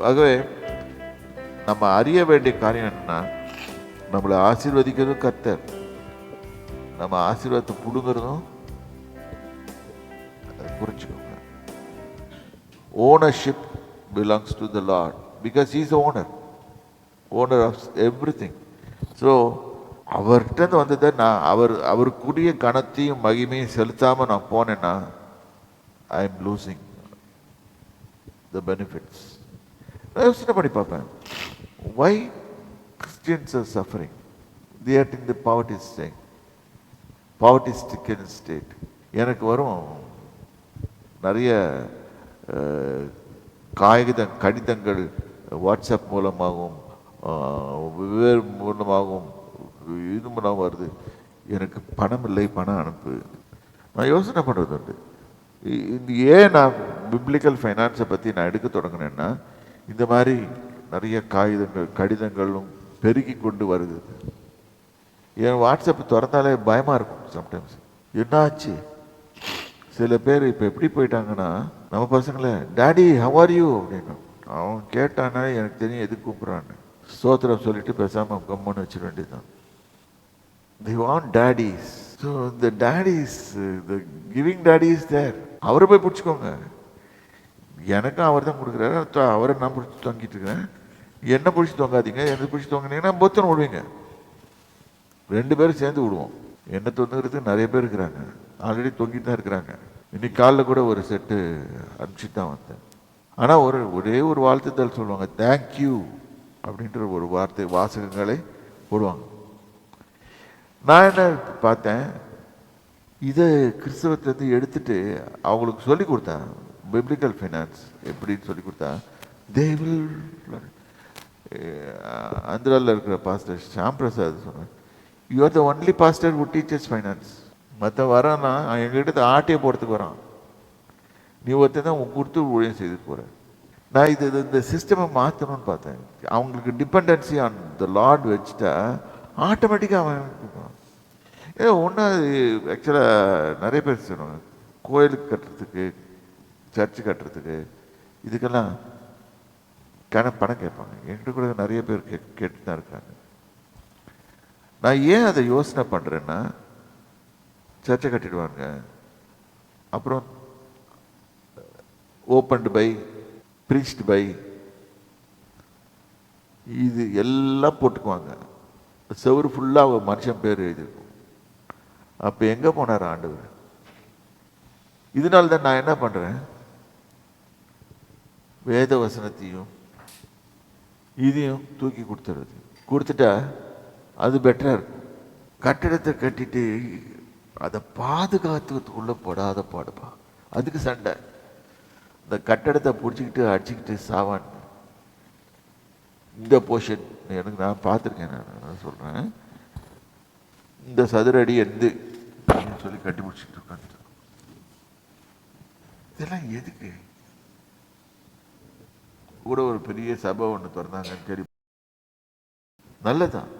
ஆகவே நம்ம அறிய வேண்டிய காரியம் என்னன்னா நம்மளை ஆசீர்வதிக்கிறதும் கர்த்தர். நம்ம ஆசீர்வாதத்தை பிடுங்கிறதும் அதை குறிச்சுக்கோங்க ownership belongs to the Lord because is owner owner of everything so அவர்கிட்ட வந்ததை நான் அவர் அவருக்குரிய கணத்தையும் மகிமையும் செலுத்தாமல் நான் போனேன்னா I am losing the benefits நான் யோசனை பண்ணி பார்ப்பேன். Why Christians are suffering the are in the poverty state poverty stricken state எனக்கு வரும் நிறைய அஹ், காகித கடிதங்கள் வாட்ஸ்அப் மூலமாகவும் வெவ்வேறு மூலமாகவும் இது மூலம் வருது. எனக்கு பணம் இல்லை பணம் அனுப்பு. நான் யோசனை பண்ணுறது உண்டு இது ஏன் நான் பிப்ளிக்கல் ஃபைனான்ஸை பற்றி நான் எடுக்க தொடங்கினேன்னா இந்த மாதிரி நிறைய காகிதங்கள் கடிதங்களும் பெருகி கொண்டு வருது. என் வாட்ஸ்அப் திறந்தாலே பயமாக இருக்கும் சம்டைம்ஸ் என்னாச்சு? சில பேர் இப்போ எப்படி போயிட்டாங்கன்னா நம்ம பசங்களை டேடி how are you? அப்படின்னு. அவன் கேட்டானா எனக்கு தெரியும் எதுக்கு கூப்பிட்றான்னு. ஸ்தோத்திரம் சொல்லிட்டு பேசாமல் கம்முன்னு வச்சிட வேண்டியதுதான். தி வாண்ட் டேடிஸ் ஸோ இந்த daddies the giving daddies there அவரை போய் பிடிச்சிக்கோங்க. எனக்கும் அவர் தான் கொடுக்குறாரு அவரை நான் பிடிச்சி தொங்கிட்டு இருக்கிறேன் என்ன பிடிச்சி தொங்காதீங்க. என்ன பிடிச்சி தொங்கினீங்கன்னா பொத்தனை விடுவீங்க ரெண்டு பேரும் சேர்ந்து விடுவோம் என்ன தொங்குறதுக்கு நிறைய பேர் இருக்கிறாங்க. ஆல்ரெடி தொங்கிட்டு தான் இருக்கிறாங்க. இன்னைக்கு காலைல கூட ஒரு செட்டு அனுப்பிச்சிட்டு தான் வந்தேன். ஆனால் ஒரு ஒரே ஒரு வாழ்த்துதல் சொல்லுவாங்க. தேங்க்யூ அப்படின்ற ஒரு வார்த்தை வாசகங்களை போடுவாங்க. நான் என்ன பார்த்தேன்? இதை கிறிஸ்தவத்தை எடுத்துட்டு அவங்களுக்கு சொல்லி கொடுத்தேன். பிப்ளிக்கல் ஃபைனான்ஸ் எப்படின்னு சொல்லி கொடுத்தா தேவில் ஆந்திராவில் இருக்கிற பாஸ்டர் ஷாம் பிரசாத் சொன்னேன் you are the only pastor who teachers finance மற்ற வரான்னா அவன் எங்ககிட்ட ஆட்டையை போகிறதுக்கு வரான். நீ ஒருத்தன் தான் உன் கொடுத்து ஊழியம் செய்து போகிற நான் இது இது- இந்த சிஸ்டமை மாற்றணும்னு பார்த்தேன். அவங்களுக்கு டிபெண்டன்சி ஆன் த லார்ட் வச்சுட்டா ஆட்டோமேட்டிக்காக அவன் கொடுப்பான். ஏ ஒன்று ஆக்சுவலாக நிறைய பேர் சொல்லுவாங்க கோயிலுக்கு கட்டுறதுக்கு சர்ச்சு கட்டுறதுக்கு இதுக்கெல்லாம் கண பணம் கேட்பாங்க. என்கிட்ட கூட நிறைய பேர் கே கேட்டு தான் இருக்காங்க. நான் ஏன் அதை யோசனை பண்ணுறேன்னா சர்ச்சை கட்டிடுவாங்க. அப்புறம் ஓப்பன்டு பை ப்ரீஸ்ட் பை இது எல்லாம் போட்டுக்குவாங்க. செவரு ஃபுல்லாக ஒரு மனுஷன் பேர் எழுதியிருக்கும். அப்போ எங்கே போனார் ஆண்டவர்? இதனால தான் நான் என்ன பண்ணுறேன் வேத வசனத்தையும் இதையும் தூக்கி கொடுத்துறது. கொடுத்துட்டா அது பெட்டராக இருக்கும். கட்டிடத்தை கட்டிட்டு அதை பாதுகாத்துக்கிறதுக்குள்ளே போடாத பாடுப்பா. அதுக்கு சண்டை. இந்த கட்டடத்தை பிடிச்சிக்கிட்டு அடிச்சுக்கிட்டு சாவான். இந்த போர்ஷன் எனக்கு நான் பார்த்துருக்கேன் நான் சொல்கிறேன் இந்த சதுரடி எந்து அப்படின்னு சொல்லி கட்டி பிடிச்சிக்கிட்டு உட்காந்து இதெல்லாம் எதுக்கு? கூட ஒரு பெரிய சபை ஒன்று திறந்தாங்கன்னு கேள்வி நல்லதான்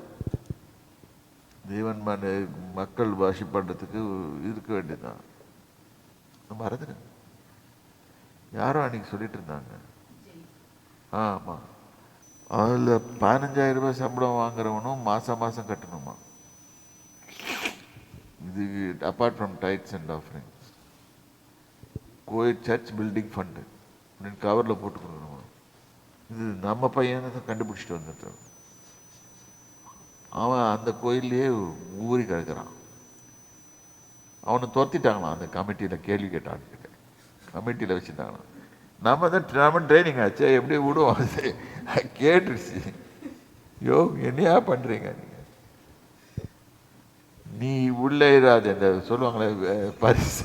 தேவன் மக்கள் வாசி பண்ணுறதுக்கு இருக்க வேண்டியதுதான். மறந்துடுங்க யாரோ அன்னைக்கு சொல்லிட்டு இருந்தாங்க. ஆ ஆமாம் அதில் பதினஞ்சாயிரம் ரூபாய் சம்பளம் வாங்குறவனும் மாதம் மாதம் கட்டணுமா? இது apart from tithes and offerings கோயில் சர்ச் பில்டிங் ஃபண்டு அப்படின்னு கவரில் போட்டு கொடுக்கணுமா? இது நம்ம பையனை தான் கண்டுபிடிச்சிட்டு வந்துட்டான். அவன் அந்த கோயில்லையே ஊறி கிடக்கிறான். அவனை துரத்திட்டாங்களாம் அந்த கமிட்டியில் கேள்வி கேட்டான்னு கமிட்டியில் வச்சுருந்தாங்களாம். நம்ம தான் நம்ம ட்ரைனிங் ஆச்சு எப்படி விடுவோம்? அது கேட்டுருச்சு. யோ என்னையா பண்ணுறீங்க நீங்கள் நீ உள்ளே இராது அந்த சொல்லுவாங்களே பரிசு.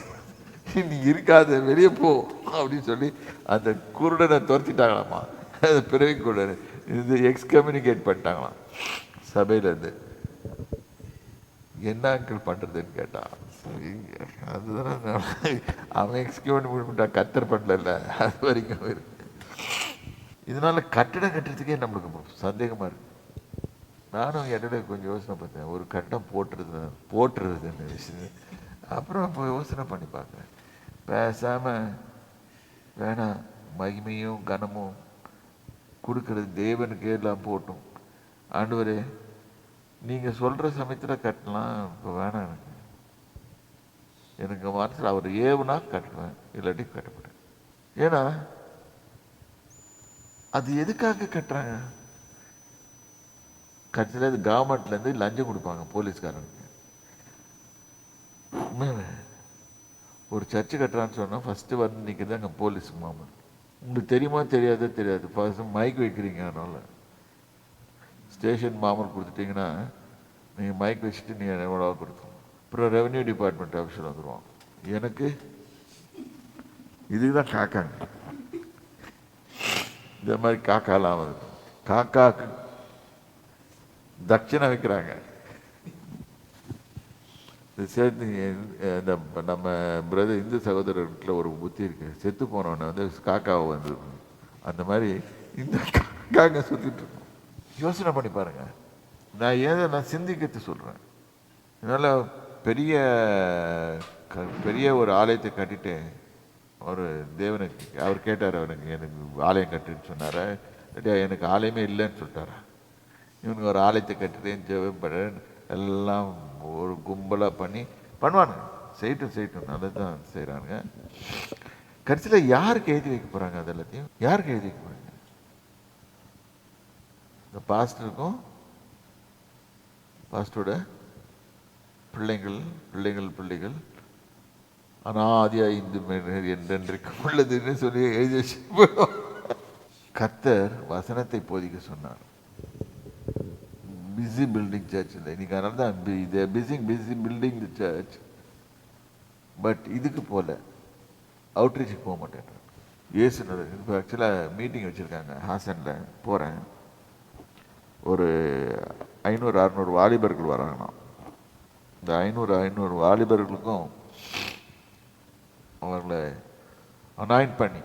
நீ இருக்காது வெளியே போ அப்படின்னு சொல்லி அந்த குருடனை துரத்திட்டாங்களாம்மா அது பிறவி கூட இது எக்ஸ்கம்யூனிகேட் பண்ணிட்டாங்களாம். சபையிலேருந்து என்ன அங்கிள் பண்ணுறதுன்னு கேட்டான் சரி, அதுதான் அவன் எக்ஸ்கியூட் பண்ணிட்டான் கத்தர் பண்ணல அது வரைக்கும் இருக்கு இதனால கட்டிடம் கட்டுறதுக்கே நம்மளுக்கு சந்தேகமாக இருக்கு. நானும் இடையில கொஞ்சம் யோசனை பார்த்தேன் ஒரு கட்டம் போட்டுருது போட்டுருதுன்னு விஷயம். அப்புறம் இப்போ யோசனை பண்ணி பார்க்குறேன். பேசாமல் வேணாம். மகிமையும் கனமும் கொடுக்கறது தேவனுக்கே எல்லாம் போட்டும். ஆண்டவரே நீங்கள் சொல்கிற சமயத்தில் கட்டலாம் இப்போ வேணாம் எனக்கு. எனக்கு மனசில் அவர் ஏவுனா கட்டுவேன் இல்லாட்டி கட்டப்பட்டேன் ஏன்னா அது எதுக்காக கட்டுறாங்க? கட்சியில் அது கவர்மெண்ட்லேருந்து லஞ்சம் கொடுப்பாங்க போலீஸ்காரனுக்கு. ஒரு சர்ச்சு கட்டுறான்னு சொன்னால் ஃபஸ்ட்டு வந்து நிற்கிறது அங்கே போலீஸ் மாமன். உங்களுக்கு தெரியுமா தெரியாதே தெரியாது. ஃபர்ஸ்ட் மைக் வைக்கிறீங்க அதனால். ஸ்டேஷன் மாமல் கொடுத்துட்டீங்கன்னா நீங்கள் மைக் வச்சுட்டு நீ எவ்வளோ கொடுத்தோம் அப்புறம் ரெவென்யூ டிபார்ட்மெண்ட் ஆஃபீஸில் வந்துடுவாங்க எனக்கு? இதுக்கு தான் காக்காங்க. இந்த மாதிரி காக்காலாம் வருது. காக்காக்கு தட்சிணை வைக்கிறாங்க. இது சேர்த்து இந்த நம்ம பிரதர் இந்து சகோதரர்கிட்ட ஒரு புத்தி இருக்கு. செத்து போனவனை வந்து காக்காவை வந்து அந்த மாதிரி இந்த காக்கா சுற்றிட்டு இருக்கும். யோசனை பண்ணி பாருங்க. நான் ஏதோ நான் சிந்திக்கிறது சொல்கிறேன் அதனால் பெரிய க- பெரிய ஒரு ஆலயத்தை கட்டிட்டு ஒரு தேவனுக்கு அவர் கேட்டார் அவனுக்கு எனக்கு ஆலயம் கட்டுன்னு சொன்னார்? எனக்கு ஆலயமே இல்லைன்னு சொல்லிட்டாரா? இவனுக்கு ஒரு ஆலயத்தை கட்டுறேன் ஜெபப்படுறேன் எல்லாம் ஒரு கும்பலாக பண்ணி பண்ணுவானுங்க. செய்யட்டும் செய்யட்டும். நல்லது தான் செய்கிறானுங்க கடைசியில் யாருக்கு எழுதி வைக்க போகிறாங்க அது எல்லாத்தையும்? யாருக்கு எழுதி வைக்க போகிறாங்க இந்த பாஸ்டருக்கும் பாஸ்டரோட பிள்ளைங்கள் பிள்ளைகள் பிள்ளைகள் அனாதியா இந்து மனிதர் என்றென்றைக்கும் உள்ளதுன்னு சொல்லி எழுதி வச்சு கர்த்தர் வசனத்தை போதிக்க சொன்னார். பிஸி பில்டிங் சர்ச் இல்லை இன்னைக்கு அதனால தான் இது busy busy building the church but இதுக்கு போல அவுட்ரீச்சுக்கு போக மாட்டேன் இயேசுனர் இப்போ ஆக்சுவலாக மீட்டிங் வச்சுருக்காங்க ஹாசனில் போகிறேன் ஒரு ஐநூறு அறநூறு வாலிபர்கள் வராங்கண்ணா இந்த ஐநூறு ஐநூறு வாலிபர்களுக்கும் அவர்களை அனாயின் பண்ணி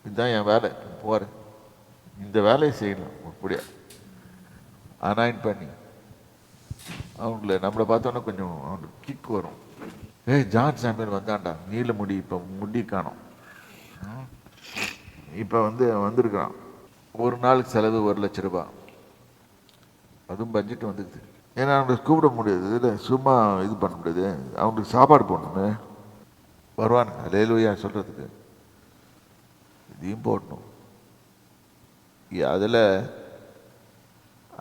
இதுதான் என் வேலை போகிறேன் இந்த வேலையை செய்யணும் அப்படியா? அனாயின் பண்ணி. அவங்கள நம்மளை பார்த்தோன்னே கொஞ்சம் அவங்களுக்கு கிக் வரும். ஏய் ஜார்ஜ் சாம்பியன் வந்தான்டா. நீல முடி இப்போ முடி காணும். இப்போ வந்து வந்திருக்கான் ஒரு நாளுக்கு செலவு ஒரு லட்ச ரூபா. அதுவும் பட்ஜெட் வந்துடுது. ஏன்னா அவங்களுக்கு கூப்பிட முடியாது. இல்லை சும்மா இது பண்ண முடியாது. அவங்களுக்கு சாப்பாடு போடணுமே. வருவானுங்க. லேலுவையா சொல்கிறதுக்கு இதையும் போடணும். அதில்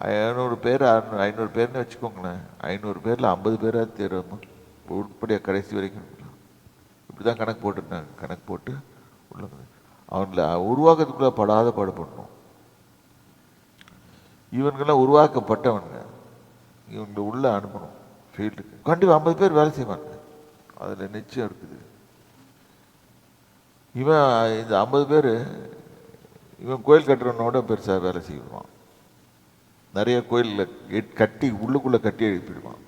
ஐநூறு பேர் அறுநூறு ஐநூறு பேர்னு வச்சுக்கோங்களேன். ஐநூறு பேரில் ஐம்பது பேராக தேர்வு உட்படியாக கடைசி வரைக்கும். இப்படி தான் கணக்கு போட்டுருந்தாங்க. கணக்கு போட்டு உள்ள அவங்கள உருவாக்கத்துக்குள்ளே படாத பாடுபடணும். இவங்கெல்லாம் உருவாக்கப்பட்டவனுங்க இவங்களை உள்ளே அனுப்பணும். ஃபீல்டுக்கு கண்டிப்பாக ஐம்பது பேர் வேலை செய்வாங்க. அதில் நிச்சயம் இருக்குது. இவன் இந்த ஐம்பது பேர் இவன் கோயில் கட்டுறவனோட பெருசாக வேலை செய்வான். நிறைய கோயிலில் கட்டி உள்ளுக்குள்ளே கட்டி எழுப்பிடுவான்.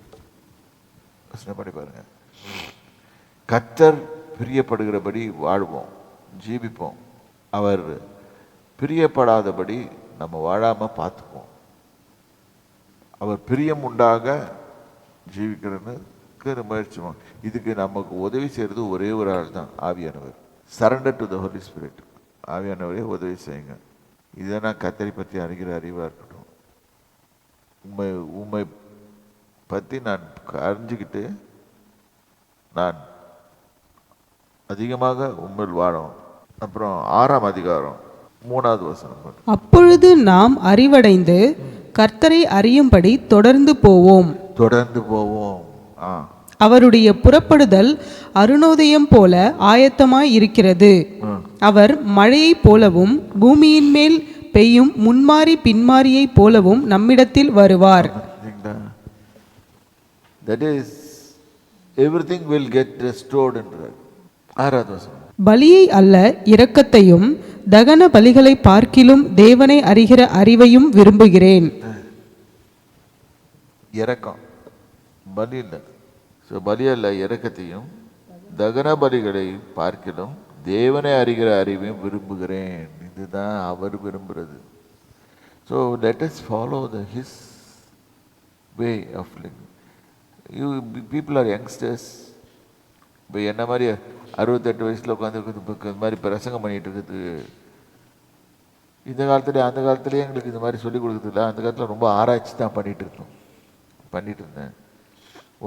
யோசனை பண்ணி பாருங்க. கத்தர் பிரியப்படுகிறபடி வாழ்வோம் ஜீவிப்போம். அவர் பிரியப்படாதபடி நம்ம வாழாமல் பார்த்துப்போம் அவர் பிரியம் உண்டாக ஜீவிக்கிறனுக்கு முயற்சி இதுக்கு நமக்கு உதவி செய்கிறது ஒரே ஒரு ஆள் தான் ஆவியானவர். Surrender to the Holy Spirit ஆவியானவரே உதவி செய்யுங்க. இதை நான் கத்தரி பற்றி அறிகிற அறிவாக இருக்கட்டும். உண்மை உண்மை பற்றி நான் அறிஞ்சுக்கிட்டு நான் அதிகமாக உண்மையில் வாழும். அப்புறம் ஆறாம் அதிகாரம் மூணாவது வசனம். அப்பொழுது நாம் அறிவடைந்து கர்த்தரை அறியும்படி தொடர்ந்து போவோம். தொடர்ந்து போவோம். அவருடைய புறப்படுதல் அருணோதயம் போல ஆயத்தமாய் இருக்கிறது. அவர் மழையைப் போலவும் பூமியின் மேல் பெய்யும் முன்மாறி பின்மாரியைப் போலவும் நம்மிடத்தில் வருவார். That is everything will get restored என்றார் ஆறாவது வசனம் பலியை அல்ல இரக்கத்தையும் தகன பலிகளை பார்க்கிலும் தேவனை அறிகிற அறிவையும் விரும்புகிறேன். இறக்கம் பலி இல்லை. ஸோ பலி அல்ல இறக்கத்தையும் தகன பலிகளை பார்க்கிலும் தேவனை அறிகிற அறிவையும் விரும்புகிறேன். இதுதான் அவர் விரும்புகிறது so let us follow the his way of living you people are youngsters இப்போ என்ன மாதிரி அறுபத்தெட்டு வயசில் உட்காந்துருக்கிறது இந்த மாதிரி பிரசங்கம் பண்ணிகிட்டு இருக்கிறது இந்த காலத்துலேயே அந்த காலத்துலேயே எங்களுக்கு இந்த மாதிரி சொல்லிக் கொடுக்குறதில்ல அந்த காலத்தில் ரொம்ப ஆராய்ச்சி தான் பண்ணிகிட்டு இருந்தோம் பண்ணிகிட்டு இருந்தேன்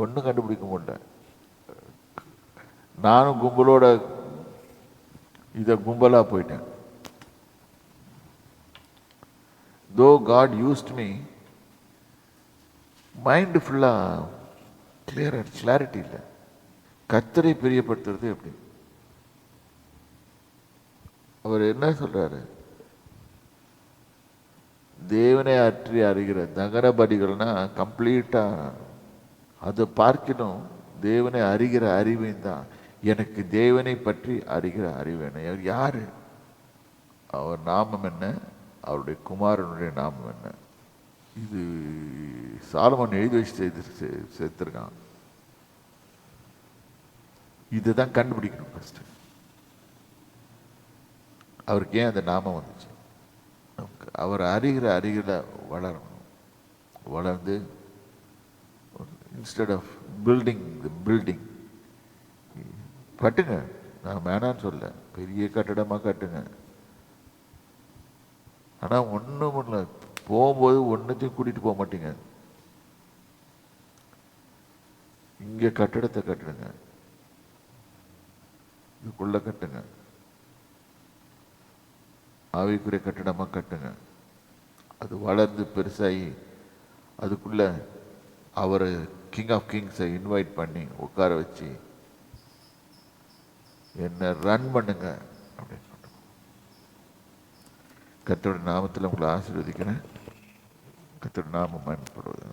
ஒன்றும் கண்டுபிடிக்க முடியல. நானும் கும்பலோட இதை கும்பலாக போயிட்டேன். Though God used me mind ஃபுல்லாக கிளியர் கிளாரிட்டி இல்லை. கத்தரை பிரியப்படுத்துறது எப்படி? அவர் என்ன சொல்கிறாரு தேவனை அற்றி அறிகிற நகரபடிகள்னா கம்ப்ளீட்டாக அதை பார்க்கணும். தேவனை அறிகிற அறிவையும் தான். எனக்கு தேவனை பற்றி அறிகிற அறிவு என்ன? அவர் யார்? அவர் நாமம் என்ன? அவருடைய குமாரனுடைய நாமம் என்ன? இது சாலமன் எழுதி வச்சு செய்து செ- இதை தான் கண்டுபிடிக்கணும் ஃபஸ்ட்டு அவருக்கு ஏன் அந்த நாமம் வந்துச்சு? நமக்கு அவர் அறிகிற அறிகிற வளரணும். வளர்ந்து instead of building the building கட்டுங்க. நான் வேணான்னு சொல்ல பெரிய கட்டடமாக கட்டுங்க. ஆனால் ஒன்றும் இல்லை. போகும்போது ஒன்றுத்தையும் கூட்டிகிட்டு போக மாட்டீங்க. இங்கே கட்டடத்தை கட்டுடுங்க. இதுக்குள்ள கட்டுங்க. ஆவிக்குரிய கட்டடமாக கட்டுங்க. அது வளர்ந்து பெருசாகி அதுக்குள்ள அவர் கிங் ஆஃப் கிங்ஸை இன்வைட் பண்ணி உட்கார வச்சு என்னை ரன் பண்ணுங்கள் கத்தோட நாமத்தில் உங்களை ஆசீர்வதிக்கிறேன். கத்தோட நாமம் பயன்படுவது